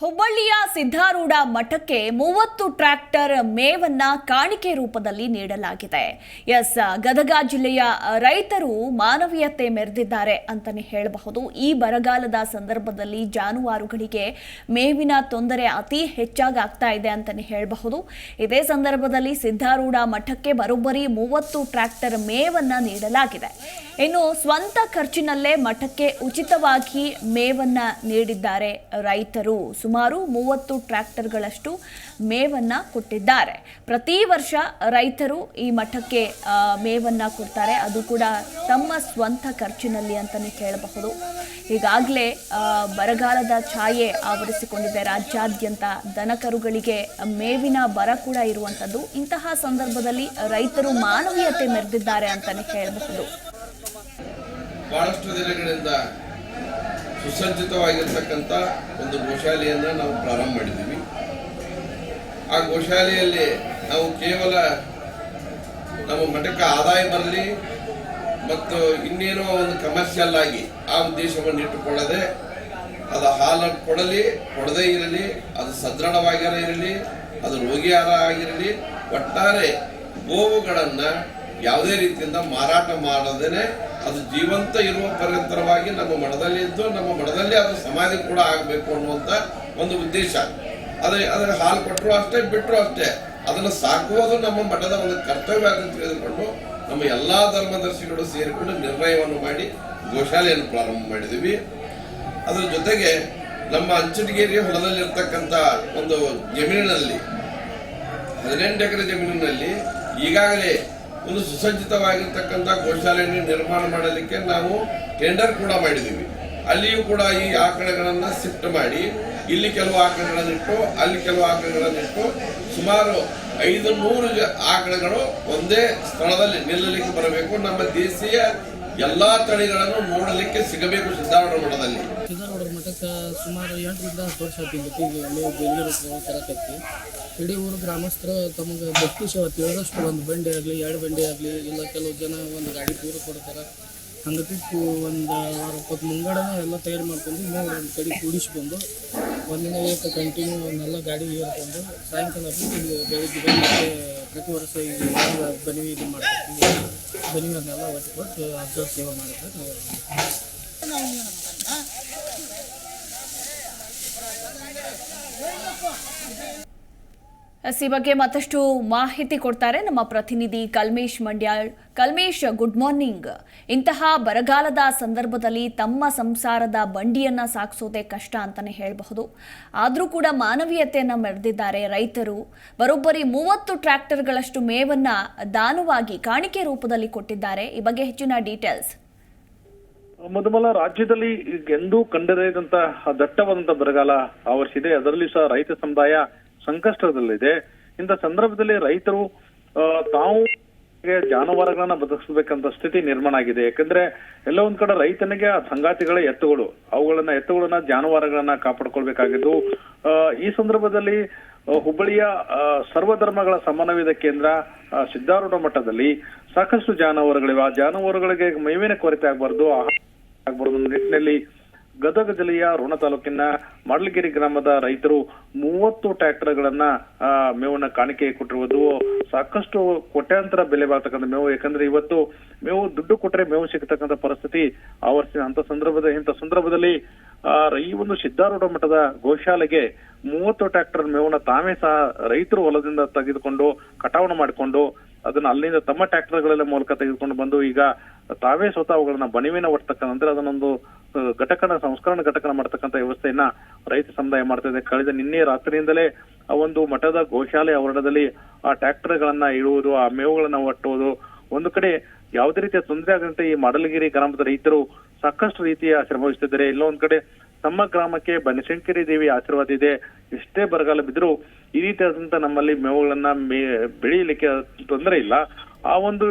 ಹುಬ್ಬಳ್ಳಿಯ ಸಿದ್ಧಾರೂಢ ಮಠಕ್ಕೆ ಮೂವತ್ತು ಟ್ರ್ಯಾಕ್ಟರ್ ಮೇವನ್ನ ಕಾಣಿಕೆ ರೂಪದಲ್ಲಿ ನೀಡಲಾಗಿದೆ. ಎಸ್, ಗದಗ ಜಿಲ್ಲೆಯ ರೈತರು ಮಾನವೀಯತೆ ಮೆರೆದಿದ್ದಾರೆ ಅಂತಲೇ ಹೇಳಬಹುದು. ಈ ಬರಗಾಲದ ಸಂದರ್ಭದಲ್ಲಿ ಜಾನುವಾರುಗಳಿಗೆ ಮೇವಿನ ತೊಂದರೆ ಅತಿ ಹೆಚ್ಚಾಗಿ ಆಗ್ತಾ ಇದೆ ಅಂತಾನೆ ಹೇಳಬಹುದು. ಇದೇ ಸಂದರ್ಭದಲ್ಲಿ ಸಿದ್ಧಾರೂಢ ಮಠಕ್ಕೆ ಬರೋಬ್ಬರಿ ಮೂವತ್ತು ಟ್ರ್ಯಾಕ್ಟರ್ ಮೇವನ್ನ ನೀಡಲಾಗಿದೆ. ಇನ್ನು ಸ್ವಂತ ಖರ್ಚಿನಲ್ಲೇ ಮಠಕ್ಕೆ ಉಚಿತವಾಗಿ ಮೇವನ್ನ ನೀಡಿದ್ದಾರೆ ರೈತರು. ಸುಮಾರು ಮೂವತ್ತು ಟ್ರ್ಯಾಕ್ಟರ್ಗಳಷ್ಟು ಮೇವನ್ನು ಕೊಟ್ಟಿದ್ದಾರೆ. ಪ್ರತಿ ವರ್ಷ ರೈತರು ಈ ಮಠಕ್ಕೆ ಮೇವನ್ನು ಕೊಡ್ತಾರೆ. ಅದು ಕೂಡ ತಮ್ಮ ಸ್ವಂತ ಖರ್ಚಿನಲ್ಲಿ ಅಂತಲೇ ಹೇಳಬಹುದು ಈಗಾಗಲೇ ಬರಗಾಲದ ಛಾಯೆ ಆವರಿಸಿಕೊಂಡಿದೆ. ರಾಜ್ಯಾದ್ಯಂತ ದನಕರುಗಳಿಗೆ ಮೇವಿನ ಬರ ಕೂಡ ಇರುವಂಥದ್ದು ಇಂತಹ ಸಂದರ್ಭದಲ್ಲಿ ರೈತರು ಮಾನವೀಯತೆ ಮೆರೆದಿದ್ದಾರೆ ಅಂತಲೇ ಹೇಳಬಹುದು ಬಹಳಷ್ಟು ದಿನಗಳಿಂದ ಸುಸಜ್ಜಿತವಾಗಿರ್ತಕ್ಕಂಥ ಒಂದು ಗೋಶಾಲೆಯನ್ನು ನಾವು ಪ್ರಾರಂಭ ಮಾಡಿದ್ದೀವಿ. ಆ ಗೋಶಾಲೆಯಲ್ಲಿ ನಾವು ಕೇವಲ ನಮ್ಮ ಮಠಕ್ಕೆ ಆದಾಯ ಬರಲಿ ಮತ್ತು ಇನ್ನೇನೋ ಒಂದು ಕಮರ್ಷಿಯಲ್ ಆಗಿ ಆ ಉದ್ದೇಶವನ್ನು ಇಟ್ಟುಕೊಳ್ಳದೆ ಅದು ಹಾಲನ್ನು ಕೊಡಲಿ, ಕೊಡದೇ ಇರಲಿ, ಅದು ಸದೃಢವಾಗಿರ ಇರಲಿ, ಅದು ರೋಗಿಯಾರ ಆಗಿರಲಿ, ಒಟ್ಟಾರೆ ಗೋವುಗಳನ್ನು ಯಾವುದೇ ರೀತಿಯಿಂದ ಮಾರಾಟ ಮಾಡದೇನೆ ಅದು ಜೀವಂತ ಇರುವ ಪರ್ಯಂತರವಾಗಿ ನಮ್ಮ ಮಠದಲ್ಲಿ ಇದ್ದು, ನಮ್ಮ ಮಠದಲ್ಲಿ ಅದು ಸಮಾಧಿ ಕೂಡ ಆಗಬೇಕು ಅನ್ನುವಂಥ ಒಂದು ಉದ್ದೇಶ. ಅದೇ, ಅದರ ಹಾಲು ಕೊಟ್ಟರು ಅಷ್ಟೇ ಬಿಟ್ಟರು ಅಷ್ಟೇ. ಅದನ್ನು ಸಾಕುವುದು ನಮ್ಮ ಮಠದ ಒಂದು ಕರ್ತವ್ಯ ಅಂತ ತಿಳಿದುಕೊಂಡು ನಮ್ಮ ಎಲ್ಲ ಧರ್ಮದರ್ಶಿಗಳು ಸೇರಿಕೊಂಡು ನಿರ್ಣಯವನ್ನು ಮಾಡಿ ಗೋಶಾಲೆಯನ್ನು ಪ್ರಾರಂಭ ಮಾಡಿದ್ದೀವಿ. ಅದರ ಜೊತೆಗೆ ನಮ್ಮ ಅಂಚಟಗೇರಿ ಹೊಲದಲ್ಲಿರ್ತಕ್ಕಂಥ ಒಂದು ಜಮೀನಿನಲ್ಲಿ, ಹದಿನೆಂಟು ಎಕರೆ ಜಮೀನಿನಲ್ಲಿ ಈಗಾಗಲೇ ಒಂದು ಸುಸಜ್ಜಿತವಾಗಿರ್ತಕ್ಕಂಥ ಗೋಶಾಲೆಯನ್ನು ನಿರ್ಮಾಣ ಮಾಡಲಿಕ್ಕೆ ನಾವು ಟೆಂಡರ್ ಕೂಡ ಮಾಡಿದ್ದೀವಿ. ಅಲ್ಲಿಯೂ ಕೂಡ ಈ ಆಕಳಗಳನ್ನು ಸಿಫ್ಟ್ ಮಾಡಿ, ಇಲ್ಲಿ ಕೆಲವು ಆಕಳಗಳನ್ನಿಟ್ಟು ಅಲ್ಲಿ ಕೆಲವು ಆಕಳಗಳನ್ನಿಟ್ಟು ಸುಮಾರು ಐದು ನೂರು ಆಕಳಗಳು ಒಂದೇ ಸ್ಥಳದಲ್ಲಿ ನಿಲ್ಲಲಿಕ್ಕೆ ಬರಬೇಕು. ನಮ್ಮ ದೇಶೀಯ ಎಲ್ಲಾ ತಳಿಗಳನ್ನು ನೋಡಲಿಕ್ಕೆ ಸಿಗಬೇಕು ಸಿದ್ಧಾರೂಢ ಮಠದಲ್ಲಿ ಮಠಕ್ಕೆ ಸುಮಾರು ಎಂಟರಿಂದ ಹತ್ತು ವರ್ಷ ಈಗ ಅಲ್ಲಿ ಬೆಂಗಳೂರು ಪ್ರವಾಸ ತರಕತ್ತಿ ಇಡೀ ಊರು ಗ್ರಾಮಸ್ಥರು ತಮಗೆ ಭಕ್ತಿ ಸೇವೆ ತಿಳಿದಷ್ಟು ಒಂದು ಬಂಡಿ ಆಗಲಿ, ಎರಡು ಬಂಡಿ ಆಗಲಿ, ಇಲ್ಲ ಕೆಲವು ಜನ ಒಂದು ಗಾಡಿ ಪೂರ ಕೊಡ್ತಾರೆ. ಹಂಗತಿ ಒಂದು ಆರು ಇಪ್ಪತ್ತು ಮುಂಗಡನೆ ಎಲ್ಲ ತಯಾರು ಮಾಡ್ಕೊಂಡು ಇನ್ನೂ ಒಂದು ಕಡೆ ಕೂಡಿಸ್ಕೊಂಡು ಒಂದಿನ ಏಕ ಕಂಟಿನ್ಯೂ ಅವನ್ನೆಲ್ಲ ಗಾಡಿ ಏರ್ಕೊಂಡು ಸಾಯಂಕಾಲ ಇಲ್ಲಿ ಬೆಳಿಗ್ಗೆ ಮತ್ತೆ ಪ್ರತಿ ವರ್ಷ ಯಾವ ಬನ್ನಿ ಇದು ಮಾಡ್ತೀವಿ. ಬನ್ನಿ ಅದನ್ನೆಲ್ಲ ಒಟ್ಟು ಕೊಟ್ಟು ಅಬ್ಸರ್ವ್ ಸೇವೆ ಮಾಡ್ತಾರೆ ಈ ಬಗ್ಗೆ ಮತ್ತಷ್ಟು ಮಾಹಿತಿ ಕೊಡ್ತಾರೆ ನಮ್ಮ ಪ್ರತಿನಿಧಿ ಕಲ್ಮೇಶ್ ಮಂಡ್ಯಾಳ್. ಕಲ್ಮೇಶ್ ಗುಡ್ ಮಾರ್ನಿಂಗ್ ಇಂತಹ ಬರಗಾಲದ ಸಂದರ್ಭದಲ್ಲಿ ತಮ್ಮ ಸಂಸಾರದ ಬಂಡಿಯನ್ನ ಸಾಗಿಸೋದೇ ಕಷ್ಟ ಅಂತಾನೆ ಹೇಳಬಹುದು. ಆದರೂ ಕೂಡ ಮಾನವೀಯತೆಯನ್ನು ಮೆರೆದಿದ್ದಾರೆ ರೈತರು. ಬರೋಬ್ಬರಿ ಮೂವತ್ತು ಟ್ರ್ಯಾಕ್ಟರ್ಗಳಷ್ಟು ಮೇವನ್ನ ದಾನವಾಗಿ ಕಾಣಿಕೆ ರೂಪದಲ್ಲಿ ಕೊಟ್ಟಿದ್ದಾರೆ. ಈ ಬಗ್ಗೆ ಹೆಚ್ಚಿನ ಡೀಟೇಲ್ಸ್ ಮೊದಲ ರಾಜ್ಯದಲ್ಲಿ ಎಂದೂ ಕಂಡರಿಯದಂತಹ ದಟ್ಟವಾದಂತಹ ಬರಗಾಲ ಆವರಿಸಿದೆ. ಅದರಲ್ಲಿ ಸಹ ರೈತ ಸಮುದಾಯ ಸಂಕಷ್ಟದಲ್ಲಿದೆ. ಇಂಥ ಸಂದರ್ಭದಲ್ಲಿ ರೈತರು ತಾವು ಜಾನುವಾರುಗಳನ್ನ ಬದುಕಿಸಬೇಕಂತ ಸ್ಥಿತಿ ನಿರ್ಮಾಣ ಆಗಿದೆ. ಯಾಕಂದ್ರೆ ಎಲ್ಲ ಒಂದ್ ಕಡೆ ರೈತನಿಗೆ ಆ ಸಂಗಾತಿಗಳೇ ಎತ್ತುಗಳು. ಅವುಗಳನ್ನ ಎತ್ತುಗಳನ್ನ ಜಾನುವಾರುಗಳನ್ನ ಕಾಪಾಡ್ಕೊಳ್ಬೇಕಾಗಿದ್ದು ಈ ಸಂದರ್ಭದಲ್ಲಿ ಹುಬ್ಬಳ್ಳಿಯ ಸರ್ವಧರ್ಮಗಳ ಸಮನ್ವಯದ ಕೇಂದ್ರ ಸಿದ್ಧಾರೂಢ ಮಠದಲ್ಲಿ ಸಾಕಷ್ಟು ಜಾನುವಾರುಗಳಿವೆ. ಆ ಜಾನುವಾರುಗಳಿಗೆ ಮೇವಿನ ಕೊರತೆ ಆಗಬಾರ್ದು. ಅನ್ನೋ ನಿಟ್ಟಿನಲ್ಲಿ ಗದಗ ಜಿಲ್ಲೆಯ ರೋಣ ತಾಲೂಕಿನ ಮಡ್ಲಗಿರಿ ಗ್ರಾಮದ ರೈತರು ಮೂವತ್ತು ಟ್ರ್ಯಾಕ್ಟರ್ಗಳನ್ನ ಮೇವನ್ನ ಕಾಣಿಕೆ ಕೊಟ್ಟಿರುವುದು ಸಾಕಷ್ಟು ಕೋಟ್ಯಾಂತರ ಬೆಲೆ ಬಾಳ್ತಕ್ಕಂಥ ಮೇವು. ಯಾಕಂದ್ರೆ ಇವತ್ತು ಮೇವು ದುಡ್ಡು ಕೊಟ್ಟರೆ ಮೇವು ಸಿಗತಕ್ಕಂಥ ಪರಿಸ್ಥಿತಿ ಆವರಿಸಿದ ಅಂತ ಸಂದರ್ಭದ, ಇಂಥ ಸಂದರ್ಭದಲ್ಲಿ ಈ ಒಂದು ಸಿದ್ಧಾರೂಢ ಮಠದ ಗೋಶಾಲೆಗೆ ಮೂವತ್ತು ಟ್ರ್ಯಾಕ್ಟರ್ ಮೇವನ್ನ ತಾವೇ ಸಹ ರೈತರು ಹೊಲದಿಂದ ತೆಗೆದುಕೊಂಡು ಕಟಾವಣೆ ಮಾಡಿಕೊಂಡು ಅದನ್ನ ಅಲ್ಲಿಂದ ತಮ್ಮ ಟ್ರ್ಯಾಕ್ಟರ್ಗಳೆಲ್ಲ ಮೂಲಕ ತೆಗೆದುಕೊಂಡು ಬಂದು ಈಗ ತಾವೇ ಸ್ವತಃ ಅವುಗಳನ್ನ ಬಣಿವಿನ ಒಡ್ತಕ್ಕ ನಂತರ ಅದನ್ನೊಂದು ಘಟಕನ ಸಂಸ್ಕರಣ ಘಟಕನ ಮಾಡ್ತಕ್ಕಂಥ ವ್ಯವಸ್ಥೆಯನ್ನ ರೈತ ಸಮುದಾಯ ಮಾಡ್ತಾ ಇದೆ. ಕಳೆದ ನಿನ್ನೆ ರಾತ್ರಿಯಿಂದಲೇ ಆ ಒಂದು ಮಠದ ಗೋಶಾಲೆ ಆವರಣದಲ್ಲಿ ಆ ಟ್ರ್ಯಾಕ್ಟರ್ಗಳನ್ನ ಇಡುವುದು, ಆ ಮೇವುಗಳನ್ನ ಒಟ್ಟುವುದು. ಒಂದು ಕಡೆ ಯಾವುದೇ ರೀತಿಯ ತೊಂದರೆ ಆಗದಂತೆ ಈ ಮಾಡಲಗಿರಿ ಗ್ರಾಮದ ರೈತರು ಸಾಕಷ್ಟು ರೀತಿಯ ಶ್ರಮವಹಿಸುತ್ತಿದ್ದಾರೆ ಎಲ್ಲೋ ಒಂದ್ ಕಡೆ ತಮ್ಮ ಗ್ರಾಮಕ್ಕೆ ಬನಶಂಕರಿ ದೇವಿ ಆಶೀರ್ವಾದ ಇದೆ. ಎಷ್ಟೇ ಬರಗಾಲ ಬಿದ್ದರೂ ಈ ರೀತಿಯಾದಂತ ನಮ್ಮಲ್ಲಿ ಮೇವುಗಳನ್ನ ಬೆಳೆಯಲಿಕ್ಕೆ ತೊಂದರೆ ಇಲ್ಲ. ಆ ಒಂದು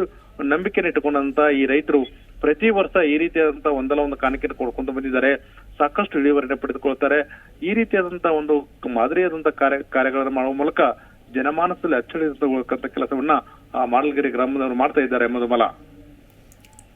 ನಂಬಿಕೆ ಇಟ್ಟುಕೊಂಡಂತ ಈ ರೈತರು ಪ್ರತಿ ವರ್ಷ ಈ ರೀತಿಯಾದಂತ ಒಂದಲ್ಲ ಒಂದು ಕಾಣಿಕೆ ಕೊಡ್ಕೊಂಡು ಬಂದಿದ್ದಾರೆ. ಸಾಕಷ್ಟು ಇಳುವರಿನ ಪಡೆದುಕೊಳ್ತಾರೆ. ಈ ರೀತಿಯಾದಂತ ಒಂದು ಮಾದರಿಯಾದಂತ ಕಾರ್ಯ, ಕಾರ್ಯಗಳನ್ನು ಮಾಡುವ ಮೂಲಕ ಜನಮಾನಸದಲ್ಲಿ ಅಚ್ಚಳಿಸತಕ್ಕಂಥ ಕೆಲಸವನ್ನ ಆ ಮಾಡಲಗಿರಿ ಗ್ರಾಮದವರು ಮಾಡ್ತಾ ಇದ್ದಾರೆ ಮಧುಮಲ